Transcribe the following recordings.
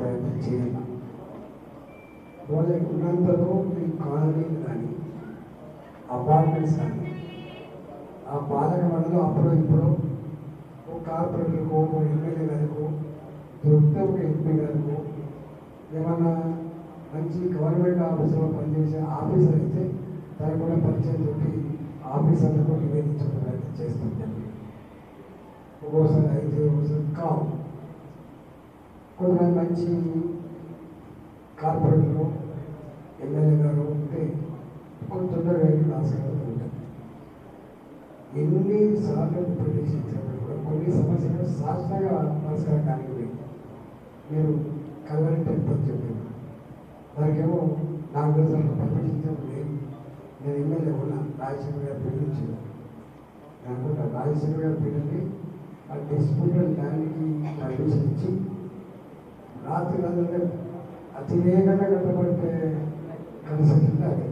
ప్రయత్నం చేయాలి. వాళ్ళకి ఉన్నంతలో మీ కాలనీలు కానీ అపార్ట్మెంట్స్ కానీ ఆ పాలక మండలం అప్పుడు ఇప్పుడు ఓ కార్పొరేటర్కో ఓ ఎమ్మెల్యే గారికో దొరికితే ఒక ఎంపీ గారికో ఏమన్నా మంచి గవర్నమెంట్ ఆఫీసులో పనిచేసే ఆఫీసర్ అయితే దాన్ని కూడా పరిచయం చెప్పి ఆఫీసర్లకు నివేదించడం ప్రయత్నం చేస్తుందండి ఒక్కోసారి అయితే ఒక్కోసారి కావు. కొంతమంది మంచి కార్పొరేటర్లు ఎమ్మెల్యే గారు ఉంటే కొంత తొందరగా వెళ్ళి ఆస్కారం ఉంటుంది. ఎన్నిసార్లు ప్రవేశించినప్పుడు కూడా కొన్ని సమస్యలు శాశ్వతంగా పరిష్కారం మీరు కలవని టెంపుల్ చెప్పారు. దానికేమో నాకు తెలుసు అసలు లేదు. నేను ఎమ్మెల్యే ఉన్నా రాజశేఖర్ గారు పిలిపించాను అనుకుంటా రాజశేఖర్ గారు పిల్లల్ని ఆ డిస్ప్యూటెడ్ ల్యాండ్కి పర్మిషన్ ఇచ్చి రాత్రి రాత్రి అతి వేగంగా కట్టబడితే కన్స్ట్రక్షన్ అది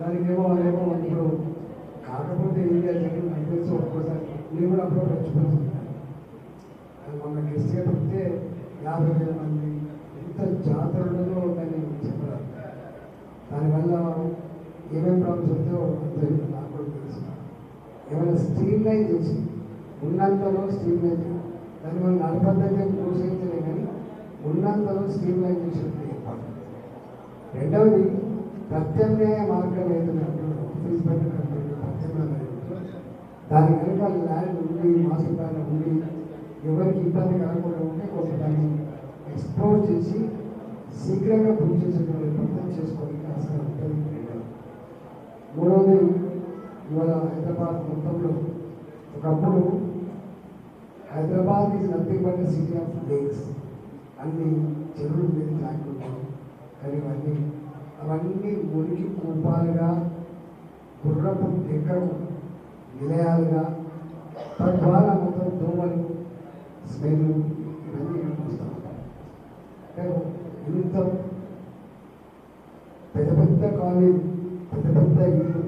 దానికి ఏమో ఏమో ఇప్పుడు కాకపోతే ఏం చేయాలి నాకు తెలిసి ఒక్కోసారి. నేను కూడా అప్పుడు మర్చిపోతున్నాను మొన్న గెస్ట్ చెప్తే యాభై వేల మంది ఎంత జాతరలో దాన్ని చెప్పరాదు దానివల్ల ఏమేమి ప్రాబ్లమ్స్ వస్తాయో అంతే నాకు కూడా తెలుసు. ఏమైనా స్ట్రీమ్ లైన్ చేసి ఉన్నంతలో స్ట్రీమ్ లైన్ దానివల్ల నలబద్ధంగా ప్రోత్సహించలే కానీ ఉన్నంతలో స్ట్రీమ్ లైన్ చేసినట్టు రెండవది ప్రత్యామ్నాయ మార్గం ఏదైనా ఫీజు బెటర్ ప్రత్యామ్నాయ దాని కనుక ల్యాండ్ ఉండి మాసికాల ఉండి ఎవరికి ఇబ్బంది కాకుండా ఉంటే కొంత దాన్ని ఎక్స్ప్లోర్ చేసి శీఘ్రంగా పూజ చేసేటువంటి ప్రయత్నం చేసుకోవడానికి ఆస్కారం ఉంటుంది మూడవది ఇవాళ హైదరాబాద్ మొత్తంలో ఒకప్పుడు Hyderabad is nothing but city of lakes అన్ని చెరువులు మీద తాకుంటాం కానీ ఇవన్నీ అవన్నీ మురికి కూపాలుగా గుర్రపు డెక్కకు నిలయాలుగా తద్వారా మొత్తం దోమలు స్మెల్ ఇవన్నీ వస్తూ ఉంటాయి ఇంత పెద్ద పెద్ద కాలేజ్ పెద్ద పెద్ద ఇల్లు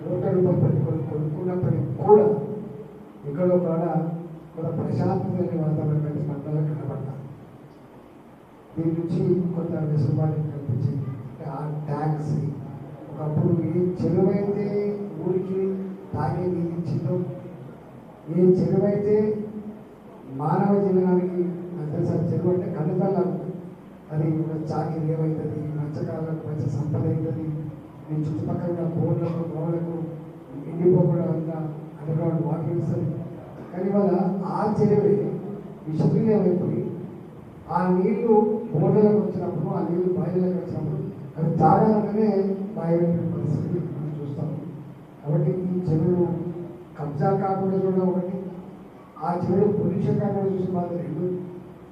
కోట్ల రూపాయలు పెట్టుకొని కొనుక్కున్నప్పటికీ కూడా ఎక్కడో కాడ కూడా ప్రశాంతమైన వాతావరణం కలిసి మండలం కనబడతాం దీని నుంచి కొంత వెసులుబాటు కనిపించింది ఆ ట్యాక్సీ ఒకప్పుడు ఏ చెరువైతే ఊరికి తాగే నీళ్ళు ఇచ్చిందో ఏ చెరువైతే మానవ జీవనానికి నాకు తెలుసు చెరువు అంటే కన్నుతల్లాగా అది ఒక చాకిరి ఏమవుతుంది మత్స్యకారులకు మంచి సంపద అవుతుంది నేను చుట్టుపక్కల బోర్లకు గోడలకు ఎండిపోకుండా అంతా అండర్గ్రౌండ్ వాటర్ ఇస్తుంది కానీ ఇవాళ ఆ చెరువే విషమీయమైపోయి ఆ నీళ్ళు బోర్లకు వచ్చినప్పుడు ఆ నీళ్ళు బాయిలకు వచ్చినప్పుడు అవి తాగాలంటేనే బాయిలైన పరిస్థితి మనం చూస్తాం కాబట్టి ఈ చెరువులు కబ్జా కాకుండా చూడడం ఒకటి ఆ చెరువులు పొల్యూషన్ కాకుండా చూసిన బాధ రెండు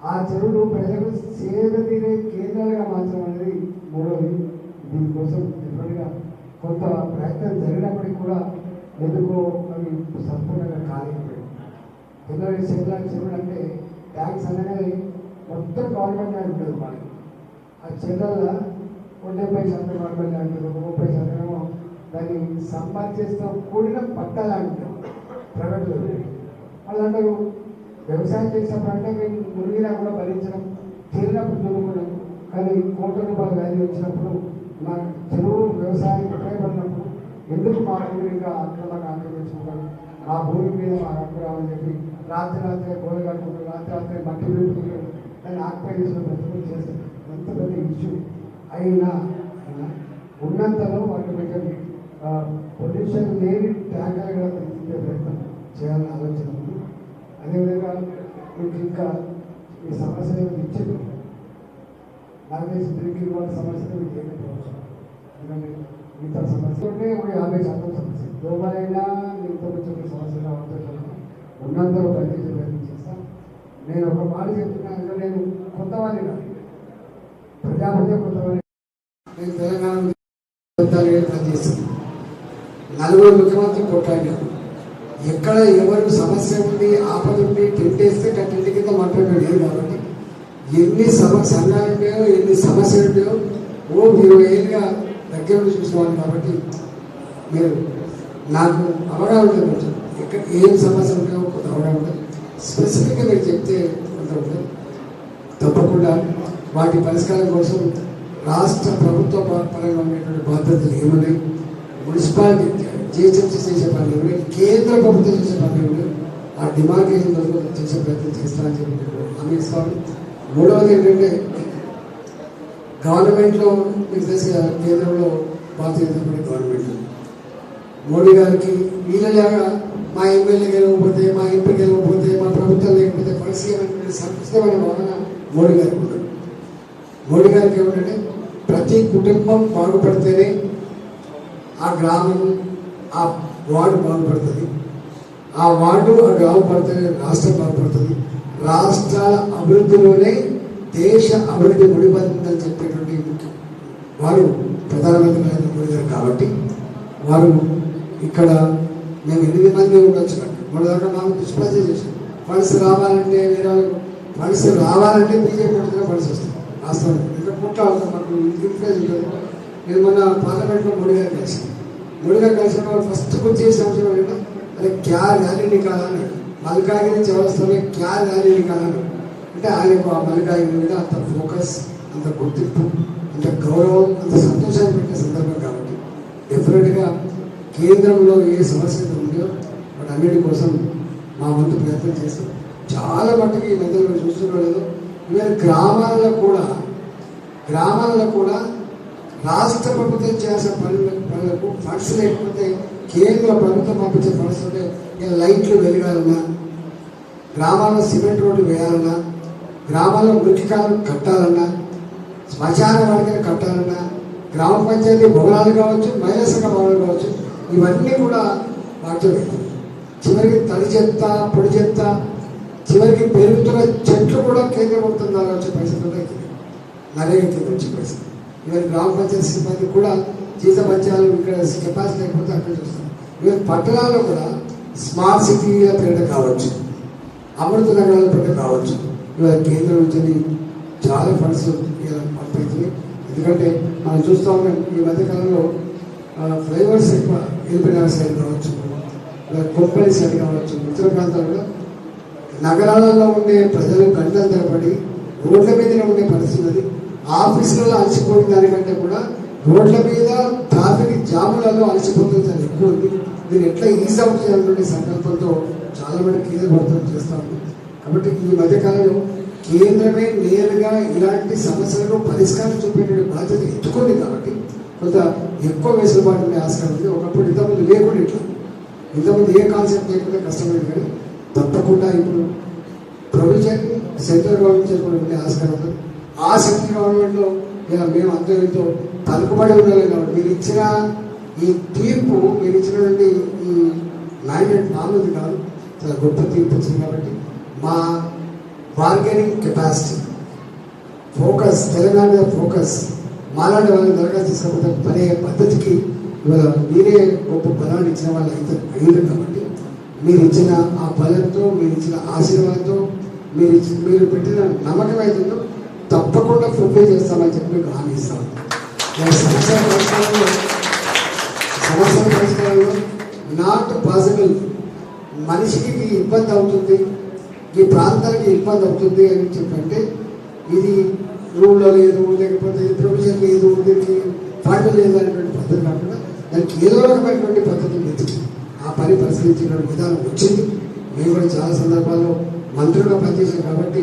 ఆ చెరువులు ప్రజలకు సేద తీరే కేంద్రాలుగా మార్చడం అనేది మూడవది దీనికోసం డెఫినెట్గా కొంత ప్రయత్నం జరిగినప్పటికీ కూడా ఎందుకో అవి సంపూర్ణంగా కాలేకపోయాయి ఎందుకంటే చెరువులు చెరువులు అంటే ట్యాంక్స్ అనేది మొత్తం గవర్నమెంట్ ల్యాండ్ ఉంటుంది మనకి. ఆ చెరువుల డెబ్బై శాతం గవర్నమెంట్ ల్యాండ్ ఉంటుంది. ఒక ముప్పై శాతం దాన్ని సంపాదించేస్తూ కూడిన పట్టాలు ప్రైవేట్ వాళ్ళు అంటారు వ్యవసాయం చేసిన అంటే మేము మునిగినా కూడా భరించడం తీరినప్పుడు దుమ్ముకోవడం కానీ కోట్ల రూపాయల వాల్యూ వచ్చినప్పుడు మా చెరువు వ్యవసాయం ఉపయోగపడినప్పుడు ఎందుకు మా భూమి ఇంకా అక్రమంగా ఆక్రమించుకుంటారు ఆ భూమి మీద మా హక్కు రావాలని చెప్పి రాత్రి రాత్రి గోలు కట్టుకుంటూ రాత్రి రాత్రి మట్టి పెట్టుకుంటూ దాన్ని ఆక్యుపై చేసిన ప్రతికూలు చేస్తారు ఎంత పెద్ద ఇష్యూ. అయినా ఉన్నంతలో వాటి మీద పొల్యూషన్ లేని ట్యాంకర్గా తీర్చిదే ప్రయత్నం చేయాలని ఆలోచన ఉంది. అదేవిధంగా మీకు ఇంకా ఈ సమస్యలు ఏమి ఇచ్చింది నాకు తెలిసి డ్రింకింగ్ సమస్యలు మీకు ఏమి ఎందుకంటే మిగతా సమస్య ఉంటే ఒక యాభై శాతం సమస్య. దోమలైనా మిగతా వచ్చిన సమస్య రావట్లేదు ఉన్నంతలో తగ్గించే ప్రయత్నం చేస్తాను నేను ఒక మాట చెప్తున్నాను నేను కొంతమంది ప్రజాపతి కొంతమంది నేను తెలంగాణ చేస్తాను. నలుగురు ముఖ్యమంత్రి కొట్లాడారు ఎక్కడ ఎవరికి సమస్య ఉంది ఆపద ఉంది తింటేస్తే టెంట్ కింద మాట్లాడడం లేదు కాబట్టి. ఎన్ని సమస్య సంఘాలు ఉన్నాయో ఎన్ని సమస్యలు ఉంటాయో ఓ ఇరవై ఏళ్ళుగా దగ్గర నుంచి చూసేవాళ్ళు కాబట్టి మీరు నాకు అవగాహన కొంచెం ఎక్కడ ఏం సమస్య ఉంటాయో కొంత అవగాహన ఉంటుంది స్పెసిఫిక్గా మీరు చెప్తే కొంత ఉంటుంది తప్పకుండా వాటి పరిష్కారం కోసం రాష్ట్ర ప్రభుత్వ పరంగా ఉండేటువంటి బాధ్యతలు ఏమున్నాయి? మున్సిపాలిటీ జిహెచ్ఎంసీ చేసే పనులు కూడా కేంద్ర ప్రభుత్వం చేసే పనులు కూడా ఆ డిమాండ్ వరకు చేసే ప్రయత్నం చేస్తానని చెప్పి హామీ ఇస్తాను మూడవది ఏంటంటే గవర్నమెంట్లో మీకు తెలిసి కేంద్రంలో భారతీయ జనతా పార్టీ గవర్నమెంట్. మోడీ గారికి వీళ్ళలాగా మా ఎమ్మెల్యే గెలవకపోతే మా ఎంపీ గెలవకపోతే మా ప్రభుత్వం లేకపోతే పరిస్థితి సంక్షితమైన భావన మోడీ గారికి ఉండదు మోడీ గారికి ఏమిటంటే ప్రతి కుటుంబం బాగుపడితేనే ఆ గ్రామం ఆ వార్డు బాగుపడుతుంది. ఆ వార్డు ఆ గ్రామం పడుతుంది రాష్ట్రం బాగుపడుతుంది. రాష్ట్రాల అభివృద్ధిలోనే దేశ అభివృద్ధి ముడిపడిందని చెప్పేటువంటి వారు ప్రధానమంత్రి నరేంద్ర మోడీ గారు కాబట్టి వారు ఇక్కడ మేము ఎనిమిది మంది ఉండొచ్చు మన దగ్గర మాకు దుష్ప్రచారం చేశాం ఫండ్స్ రావాలంటే వేరే ఫండ్స్ రావాలంటే బీజేపీ కొడుతున్న ఫండ్స్ వస్తాయి. వాస్తవం ఇక్కడ పుట్ట మాకు ఇన్ఫ్లుయెన్స్ ఉంటుంది. నేను మొన్న పార్లమెంట్లో మోడీ గారు కలిసాను మూడుగా కలిసిన ఫస్ట్ గుర్తు చేసిన అంశం ఏంటంటే అరే క్యా ర్యాలీ నికాలని. మల్కాగిరి చౌరస్తాలో క్యా ర్యాలీ నికాలని. అంటే ఆయన ఆ మల్కాగిరి మీద అంత ఫోకస్ అంత గుర్తింపు అంత గౌరవం అంత సంతోషాన్ని పెట్టే సందర్భం కాబట్టి. డెఫినెట్గా కేంద్రంలో ఏ సమస్య ఉందో వాటి అన్నిటి కోసం మా వంతు ప్రయత్నం చేస్తాం చాలా మట్టుకు ఈ మధ్యలో చూస్తున్నా లేదు ఈవెన్ గ్రామాల్లో కూడా గ్రామాల్లో కూడా రాష్ట్ర ప్రభుత్వం చేసే పనుల పనులకు ఫండ్స్ లేకపోతే కేంద్ర ప్రభుత్వం పంపించే ఫండ్స్ ఉంటే లైట్లు వెలగాలన్నా గ్రామాల్లో సిమెంట్ రోడ్డు వేయాలన్నా గ్రామాల్లో మురికికాలు కట్టాలన్నా శ్మశాన వాటిని కట్టాలన్నా గ్రామ పంచాయతీ భవనాలు కావచ్చు మహిళా సంఘ భవనాలు కావచ్చు ఇవన్నీ కూడా వాటితో పెట్టాలి. చివరికి తడి చెత్త పొడి చెత్త చివరికి పెరుగుతున్న చెట్లు కూడా కేంద్ర ప్రభుత్వం ద్వారా వచ్చే పరిస్థితి నరేగా కింద వచ్చే పరిస్థితి ఈవెన్ గ్రామ పంచాయతీ సిబ్బంది కూడా జీత పంచాలు ఇక్కడ కెపాసిటీ లేకపోతే అక్కడ చూస్తాం ఈవెన్ పట్టణాల్లో కూడా స్మార్ట్ సిటీగా పేరిట కావచ్చు అమృత నగరాల పేరిట కావచ్చు ఇవాళ కేంద్రం నుంచి చాలా ఫండ్స్ పంపిస్తుంది. ఎందుకంటే మనం చూస్తూ ఉన్నాం ఈ మధ్యకాలంలో ఫ్లైఓవర్స్ ఎక్కువ ఎల్బీ సైడ్ కావచ్చు ఇలా కొప్పలి సైడ్ కావచ్చు ఇతర ప్రాంతాల్లో నగరాలలో ఉండే ప్రజలు గంటలు తెరపడి రోడ్ల మీదనే ఉండే పరిస్థితి ఆఫీసులలో అలసిపోయిన దానికంటే కూడా రోడ్ల మీద ట్రాఫిక్ జాములలో అలసిపోతుంది ఎక్కువ ఉంది. దీన్ని ఎట్లా ఈజ్ అవుట్ చేయాలనే సంకల్పంతో చాలా మంది కేంద్ర ప్రభుత్వం చేస్తా ఉంది కాబట్టి ఈ మధ్యకాలంలో కేంద్రమే నేరుగా ఇలాంటి సమస్యలకు పరిష్కారం చూపేటువంటి బాధ్యత ఎత్తుకుంది కాబట్టి కొంత ఎక్కువ వెసులుబాటు ఉండే ఆస్కారం ఉంది. ఒకప్పుడు ఇంతకుముందు లేకుండా ఇట్లా ఇంతకుముందు ఏ కాన్సెప్ట్ లేకుండా కష్టమైంది కానీ తప్పకుండా ఇప్పుడు ప్రభుత్వం సెంట్రల్ గవర్నమెంట్ కూడా ఉండే ఆస్కారం ఉంది. ఆ సెంట్రల్ గవర్నమెంట్లో ఇలా మేము ఎంతో తలుపుబడి ఉండాలి కాబట్టి మీరు ఇచ్చిన ఈ తీర్పు మీరు ఇచ్చినటువంటి ఈ మ్యాండేట్ మామూలుది కాదు చాలా గొప్ప తీర్పు వచ్చింది కాబట్టి మా బార్గెనింగ్ కెపాసిటీ ఫోకస్ తెలంగాణ మీద ఫోకస్ మాలాంటి వాళ్ళని దరఖాస్తు తీసుకోకపోతే పనే పద్ధతికి ఇవాళ మీరే గొప్ప బలాన్ని ఇచ్చిన వాళ్ళు అయితే అయ్యారు కాబట్టి మీరు ఇచ్చిన ఆ బలంతో మీరు ఇచ్చిన ఆశీర్వాదంతో మీరు ఇచ్చిన మీరు పెట్టిన నమ్మకం అయితే తప్పకుండా ప్రిపేర్ చేస్తానని చెప్పి మీకు హామీ ఇస్తాను ఈ పరిష్కారంలో పరిష్కారంలో నాట్ పాసిబుల్ మనిషికి ఇబ్బంది అవుతుంది ఈ ప్రాంతానికి ఇబ్బంది అవుతుంది అని చెప్పంటే ఇది రూల్లో లేదు లేకపోతే ప్రొవిజన్ లేదు దీనికి ఫండ్ లేదు అనేటువంటి పద్ధతి కాకుండా దానికి ఏదో రకమైనటువంటి పద్ధతి వెతికి ఆ పని పరిశీలించిన విధానం వచ్చింది. మేము కూడా చాలా సందర్భాల్లో మంత్రులుగా పనిచేసాం కాబట్టి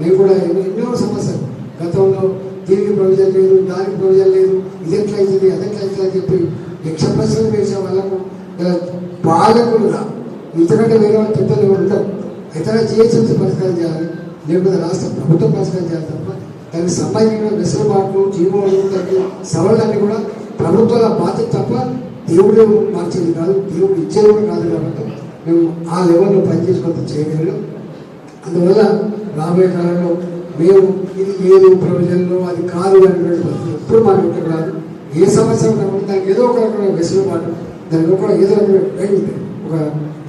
మేము కూడా ఎన్నో సమస్యలు. గతంలో దీనికి ప్రొవిజన్ లేదు దానికి ప్రొవిజన్ లేదు ఇది ఎట్లా అవుతుంది అది ఎట్లా అవుతుంది అని చెప్పి లక్ష ప్రశ్నలు వేసే వాళ్ళకు పాలకులుగా ఇంతకంటే వేరే వాళ్ళు పెద్దలు ఎవరు ఉండవు. అయితే జిహెచ్ఎంసీ పరిష్కారం చేయాలి లేకపోతే రాష్ట్ర ప్రభుత్వం పరిష్కారం చేయాలి తప్ప దానికి సంబంధించిన వెసులుబాట్లు జీవోలు దానికి సవరణలన్నీ కూడా ప్రభుత్వాల బాధ్యత తప్ప దేవుడే మార్చేది కాదు దేవుడు ఇచ్చేది కూడా కాదు కాబట్టి మేము ఆ లెవెల్లో పనిచేసుకుంటే చేయగలం అందువల్ల రాబోయే కాలంలో మేము ఇది లేదు ప్రొవిజన్లో అది కాదు అనేటువంటి పరిస్థితి ఎప్పుడు మనకు ఇక్కడ రాదు ఏ సమస్య ఉన్నప్పుడు దానికి ఏదో ఒక రకమైన వెసులుబాటు దానికి ఒక ఏదో రకమైన బెండ్ ఒక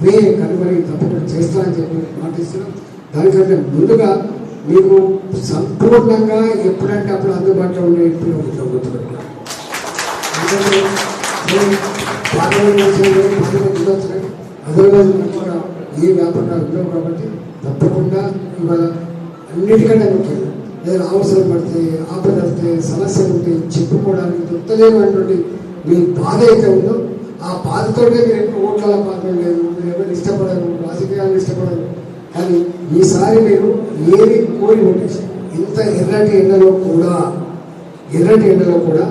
వే కనుగొని తప్పకుండా చేస్తానని చెప్పి మాటిస్తున్నాం దానికంటే ముందుగా మీకు సంపూర్ణంగా ఎప్పుడంటే అప్పుడు అందుబాటులో ఉండే ఉద్యోగం గుర్తుపెట్టుకోండి పార్లమెంట్ అదర్వైజ్ మనకు ఏ వ్యాపారాలు ఉండవు కాబట్టి తప్పకుండా ఇవాళ అన్నిటికంటే ముఖ్యం. ఏదైనా అవసరం పడితే ఆపద వస్తే సమస్య ఉంటే చెప్పుకోవడానికి దొరకలేనటువంటి మీ బాధ అయితే ఉందో ఆ బాధతోనే మీరు ఎప్పుడు ఓట్ల లేదు. మీరు ఎవరు ఇష్టపడరు రాజకీయాలను ఇష్టపడరు. కానీ ఈసారి మీరు ఏది కోరి ఓటేసారు ఇంత ఎర్రటి ఎండలో కూడా ఎర్రటి ఎండలో కూడా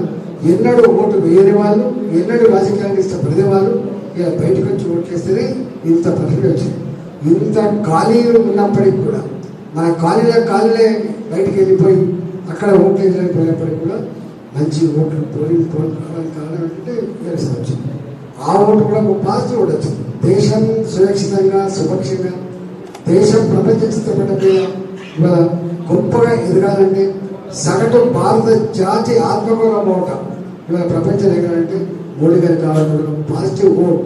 ఎన్నడూ ఓటు వేయని వాళ్ళు ఎన్నడూ రాజకీయాన్ని ఇష్టపడే వాళ్ళు ఇలా బయటకు వచ్చి ఓట్లేస్తేనే ఇంత పరిస్థితి వచ్చింది. ఇంత ఖాళీలు ఉన్నప్పటికీ కూడా మన ఖాళీలో ఖాళీలే బయటికి వెళ్ళిపోయి అక్కడ ఓట్లు వెళ్ళిపోయినప్పటికీ కూడా మంచి ఓట్లు పోలింగ్ పోల్ కావడానికి కారణం ఏంటంటే వ్యవసాయం వచ్చింది ఆ ఓటు కూడా ఒక పాజిటివ్ ఓటు వచ్చింది. దేశం సురక్షితంగా సుభక్షంగా దేశం ప్రపంచ చిత్రపటం ఇవాళ గొప్పగా ఎదగాలంటే సగటు భారత జాతి ఆత్మగౌరవం అవటం ఇవాళ ప్రపంచం ఎదగాలంటే మోడీ గారు కావాలి పాజిటివ్ ఓట్.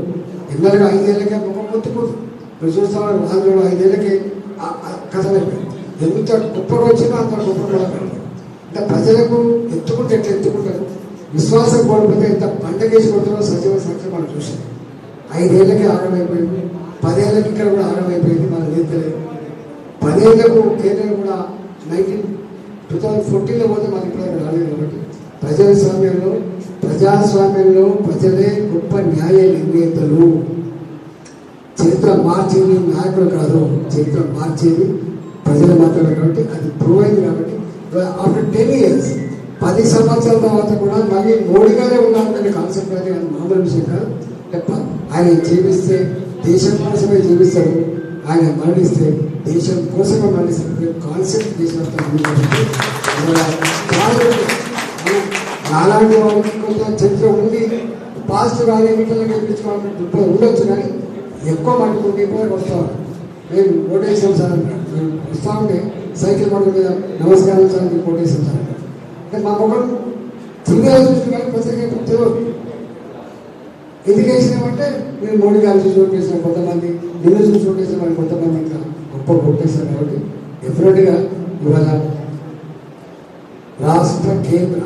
ఎన్నడగా ఐదేళ్ళకే ముఖం మొత్తుకోదు మీరు చూస్తున్నారు ఆంధ్రలో ఐదేళ్ళకి కథమైపోయింది ఎంత గొప్పగా వచ్చినా అంత గొప్పగా అంటే ప్రజలకు ఎత్తుకుంటే ఎట్లా ఎత్తుకుంటారు? విశ్వాసం కోల్పోతే ఎంత పండగేసి కొడుతున్నా సజీవ సంఖ్య మనం చూసాం ఐదేళ్ళకి ఆగమైపోయింది పదేళ్ళకి ఇక్కడ కూడా ఆగమైపోయింది మన లేదు పదేళ్ళకు కేంద్రం కూడా నైన్టీన్ టూ థౌజండ్ ఫోర్టీన్లో పోతే మనకి ఇప్పుడు రాలేదు కాబట్టి ప్రజాస్వామ్యంలో ప్రజాస్వామ్యంలో ప్రజలే గొప్ప న్యాయ నిర్ణేతలు చరిత్ర మార్చేది నాయకులు కాదు చరిత్ర మార్చేది ప్రజలు మాత్రమే కాబట్టి అది ప్రూవ్ అయింది కాబట్టి ఆఫ్టర్ టెన్ ఇయర్స్ పది సంవత్సరాల తర్వాత కూడా మళ్ళీ మోడీ గారే ఉన్నారనే కాన్సెప్ట్ అది అది మామూలు విషయం కాదు ఆయన జీవిస్తే దేశం కోసమే జీవిస్తాడు ఆయన మరణిస్తే దేశం కోసమే మరణిస్తాడు కాన్సెప్ట్ దేశం నాలాంటి వాళ్ళకి కొంచెం చరిత్ర ఉండి పాజిటివ్ రాని ఎన్నికలకు ఉండొచ్చు కానీ ఎక్కువ మటుకు పోయి వస్తారు నేను ఓటేసాం సార్ అంటాడు. నేను వస్తా ఉంటే సైకిల్ పడుతుంది మీద నమస్కారం సార్ నేను ఓటేసాం సార్ అంటే మా ముఖం తిరిగి చూసిన కానీ ప్రత్యేక తెలియదు ఎందుకు వేసినామంటే నేను మోడీ గారు చూసి ఓటేసిన కొంతమంది నిన్ను చూసి ఓటేసిన వాళ్ళు కొంతమంది ఇంకా గొప్ప ఓటేశారు కాబట్టి డెఫినెట్గా ఇవాళ రాష్ట్ర కేంద్ర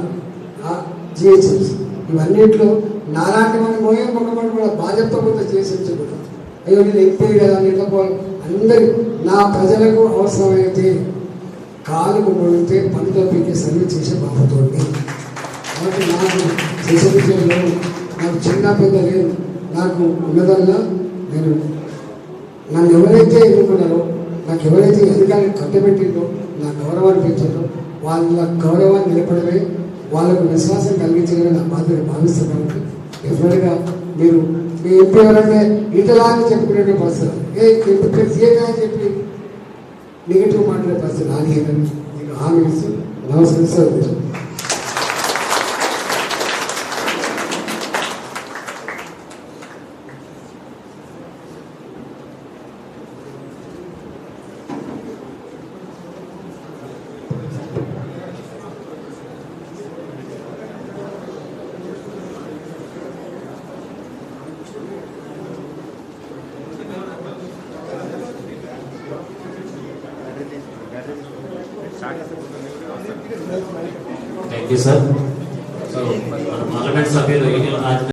జిహెచ్ఎంసీ ఇవన్నిట్లో నాలాంటి మనం పోయే మొక్కమని కూడా బాధ్యత కొంత జిహెచ్ఎంసీ కూడా. అయ్యో నేను ఎక్కువ కదా నేను అందరి నా ప్రజలకు అవసరమైతే కాలుకు కొడితే పనులు పెట్టే సర్వీస్ చేసే బాబుతోంది కాబట్టి నాకు చేసే విషయంలో నాకు చిన్న పెద్ద లేదు. నాకు ఉన్నదల్లా నేను నన్ను ఎవరైతే ఎన్నుకున్నారో నాకు ఎవరైతే ఎదగాలని కట్టబెట్టిందో నా గౌరవాన్ని పెంచారో వాళ్ళ గౌరవాన్ని నిలబడమే వాళ్ళకు విశ్వాసం కలిగించడమే నా బాధ్యత భావిస్తున్నాను. డెఫినెట్గా మీరు మీ ఎంపీ ఎవరంటే ఇటలా అని చెప్పుకునే పరిస్థితి. ఏ ఎంపీ సీఏగా అని చెప్పి. నెగిటివ్ మాట్లాడే పరిస్థితి రానియదని నేను హామీ ఇస్తూ నమస్కరిస్తారు Okay, sir.